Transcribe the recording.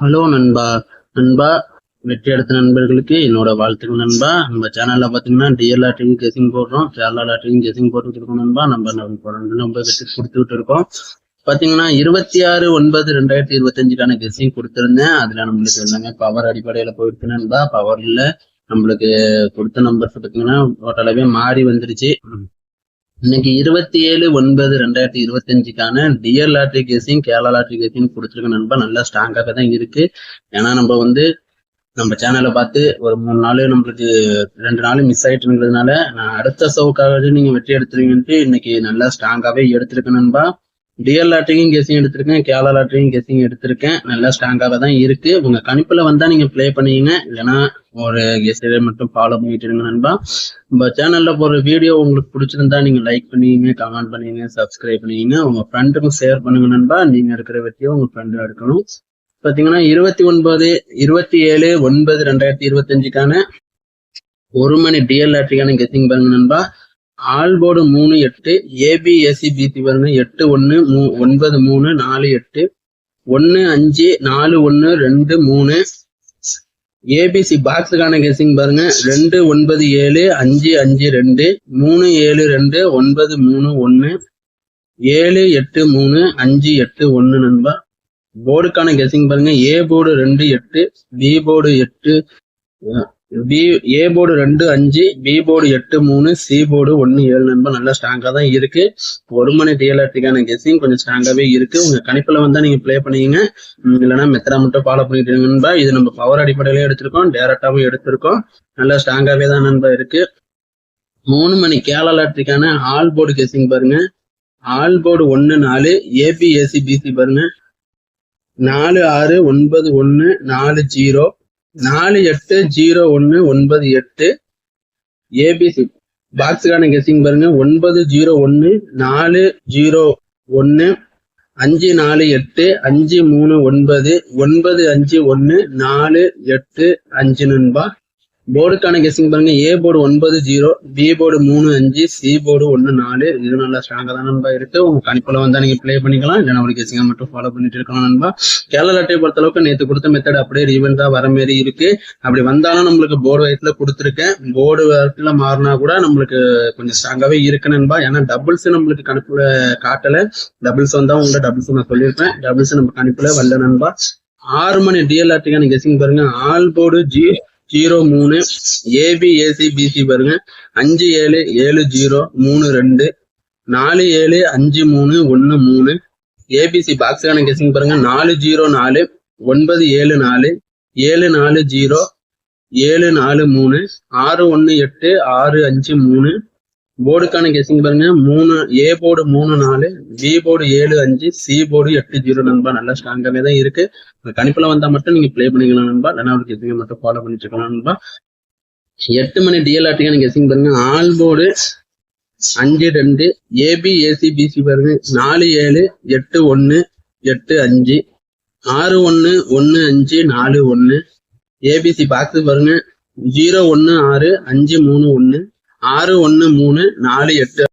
Hello நண்பா. நண்பா வெற்றி எடுத்த நண்பர்களுக்கு என்னோட வாழ்த்துக்கள் நண்பா. நம்ம சேனல்ல பாத்தீங்கன்னா டிஎல் லாட்டரிங் கெசிங் போடுறோம். கேரளா லாட்டரிங் கெசிங் போட்டுட்டு இருக்கோம் நண்பா. நம்ம நம்ம ரெண்டு நம்ம வெற்றி கொடுத்துட்டு இருக்கோம் பாத்தீங்கன்னா இருபத்தி ஆறு ஒன்பது ரெண்டாயிரத்தி இருபத்தஞ்சுக்கான கெசிங் கொடுத்துருந்தேன். அதுல நம்மளுக்கு எல்லாமே பவர் அடிப்படையில போயிருக்கு நண்பா. பவர்ல நம்மளுக்கு கொடுத்த நம்பர்ஸ் பாத்தீங்கன்னா டோட்டலாவே மாறி வந்துருச்சு. இன்னைக்கு இருபத்தி ஏழு ஒன்பது ரெண்டாயிரத்தி இருபத்தஞ்சுக்கான டியர் லாட்ரி கேஸையும் கேரளா லாட்ரி கேஸையும் கொடுத்துருக்க நண்பா. நல்லா ஸ்ட்ராங்காக தான் இருக்கு. ஏன்னா நம்ம வந்து நம்ம சேனலை பார்த்து ஒரு மூணு நாள் நம்மளுக்கு ரெண்டு நாள் மிஸ் ஆயிட்டுங்கிறதுனால நான் அடுத்த ஷோவுக்காக நீங்க வெற்றி எடுத்துருவீங்கன்ட்டு இன்னைக்கு நல்லா ஸ்ட்ராங்காகவே எடுத்திருக்கேன் நண்பா. டிஎல் லாட்ரியும் கெஸிங் எடுத்திருக்கேன். கேரளா லாட்ரியும் கெஸிங் எடுத்திருக்கேன். நல்லா ஸ்ட்ராங்காக தான் இருக்கு. உங்க கணிப்புல வந்தா நீங்க ப்ளே பண்ணீங்க இல்லைன்னா ஒரு கெஸில மட்டும் ஃபாலோ பண்ணிட்டு இருங்க நண்பா. நம்ம சேனல்ல போற வீடியோ உங்களுக்கு பிடிச்சிருந்தா நீங்க லைக் பண்ணுவீங்க கமெண்ட் பண்ணுவீங்க சப்ஸ்கிரைப் பண்ணுவீங்க. உங்க ஃப்ரெண்டுக்கும் ஷேர் பண்ணுங்க நண்பா. நீங்க இருக்கிற வெற்றியை உங்க ஃப்ரெண்டு எடுக்கணும். பாத்தீங்கன்னா இருபத்தி ஒன்பது இருபத்தி ஏழு ஒன்பது ரெண்டாயிரத்தி இருபத்தஞ்சுக்கான ஒரு மணி டிஎல் லாட்ரிக்கான கெஸிங் பாருங்க நண்பா. ஆல்போர்டு மூணு எட்டு ஏபிஎஸ்சி பிசி e, பாருங்க. எட்டு ஒன்று மூ ஒன்பது மூணு நாலு எட்டு. ஒன்று அஞ்சு நாலு ஒன்று ரெண்டு மூணு. ஏபிசி பாக்ஸுக்கான கெஸிங் பாருங்க. ரெண்டு ஒன்பது ஏழு அஞ்சு அஞ்சு ரெண்டு. மூணு ஏழு ரெண்டு ஒன்பது மூணு ஒன்று ஏழு எட்டு மூணு அஞ்சு எட்டு ஒன்று நண்பா. போர்டுக்கான கெஸிங் பாருங்க. ஏ போர்டு ரெண்டு எட்டு பி போர்டு எட்டு. பி ஏ போர்டு ரெண்டு அஞ்சு பி போர்டு எட்டு மூணு சி போர்டு ஒன்னு ஏழு நண்பர் நல்லா ஸ்ட்ராங்காக தான் இருக்கு. ஒரு மணி டிஎல்ஆர்டிக்கான கெஸிங் கொஞ்சம் ஸ்ட்ராங்காகவே இருக்கு. உங்க கணிப்பில் வந்தா நீங்க ப்ளே பண்ணீங்க இல்லைன்னா மெத்தடா மட்டும் ஃபாலோ பண்ணிட்டு நண்பா. இது நம்ம பவர் அடிப்படையிலேயே எடுத்திருக்கோம். டேரக்டாகவும் எடுத்திருக்கோம். நல்லா ஸ்ட்ராங்காகவே தான் நண்பா இருக்கு. மூணு மணி கேரளா லாட்ரிக்கான ஆல் போர்டு கெஸிங் பாருங்க. ஆல் போர்டு ஒன்னு நாலு ஏபிஎஸ்சி பிசி பாருங்க. நாலு ஆறு ஒன்பது ஒன்னு நாலு ஜீரோ நாலு எட்டு ஜீரோ ஒன்று ஒன்பது எட்டு ஏபிசி பாக்ஸுக்கான கெஸிங் பாருங்க. ஒன்பது ஜீரோ ஒன்று நாலு ஜீரோ ஒன்று அஞ்சு நாலு எட்டு அஞ்சு மூணு ஒன்பது ஒன்பது அஞ்சு ஒன்று நாலு எட்டு அஞ்சு நண்பா. போர்டுக்கான கெஸ்ஸிங் பாருங்க. ஏ போர்டு ஒன்பது ஜீரோ பி போர்டு மூணு அஞ்சு சி போர்டு ஒன்னு நாலு. இது நல்லா ஸ்ட்ராங்காக தான் நண்பா இருக்கு. உங்க கணிப்புல வந்தா நீங்க ப்ளே பண்ணிக்கலாம். இல்லைன்னா ஒரு கெஸ்ஸிங்காக மட்டும் ஃபாலோ பண்ணிட்டு இருக்கலாம் நண்பா. கேரளா லட்டை பொறுத்த அளவுக்கு நேற்று கொடுத்த மெத்தட் அப்படியே ரீவெண்ட் தான் வர மாரி இருக்கு. அப்படி வந்தாலும் நம்மளுக்கு போர்டு வயசுல கொடுத்துருக்கேன். போர்டு வயசுல மாறினா கூட நம்மளுக்கு கொஞ்சம் ஸ்ட்ராங்காகவே இருக்கு நண்பா. ஏன்னா டபுள்ஸ் நம்மளுக்கு கணிப்புல காட்டல. டபுள்ஸ் வந்தா உங்களோட டபுள்ஸ் நான் சொல்லியிருப்பேன். டபுள்ஸ் நம்ம கணிப்புல வரல நண்பா. ஆறு மணி டிஎல்ஆர்டிக்கான கெஸ்ஸிங் பாருங்க. ஆல் போர்டு ஜி ஜீரோ மூணு ஏபி ஏசி பாருங்க. அஞ்சு ஏழு ஏழு ஜீரோ மூணு ரெண்டு நாலு ஏழு அஞ்சு மூணு ஒன்னு மூணு. ஏபிசி பாக்ஸுக்கான கெஸிங் பாருங்க. நாலு ஜீரோ நாலு ஒன்பது ஏழு நாலு ஏழு நாலு ஜீரோ ஏழு நாலு மூணு ஆறு ஒன்னு எட்டு ஆறு அஞ்சு மூணு போர்டுக்கான கெஸிங் பாருங்க. மூணு ஏ போர்டு மூணு நாலு பி போர்டு ஏழு அஞ்சு சி போர்டு எட்டு ஜீரோ நண்பா. நல்லா ஸ்ட்ராங்காகவே தான் இருக்கு. கணிப்புல வந்தா மட்டும் நீங்க ப்ளே பண்ணிக்கலாம் நண்பா. இல்லைன்னா ஒரு மட்டும் ஃபாலோ பண்ணிட்டு இருக்கலாம் நண்பா. எட்டு மணி டிஎல்ஆர்டிக்கான கெஸிங் பாருங்க. ஆல் போர்டு அஞ்சு ரெண்டு ஏபி ஏசி பிசி பாருங்க. நாலு ஏழு எட்டு ஒன்னு எட்டு அஞ்சு. ஆறு ஒன்னு ஒன்னு அஞ்சு நாலு ஒன்னு ஏபிசி பாக்ஸ் பாருங்க. ஜீரோ ஒன்னு ஆறு அஞ்சு மூணு ஒன்னு ஆறு ஒன்னு மூணு நாலு எட்டு.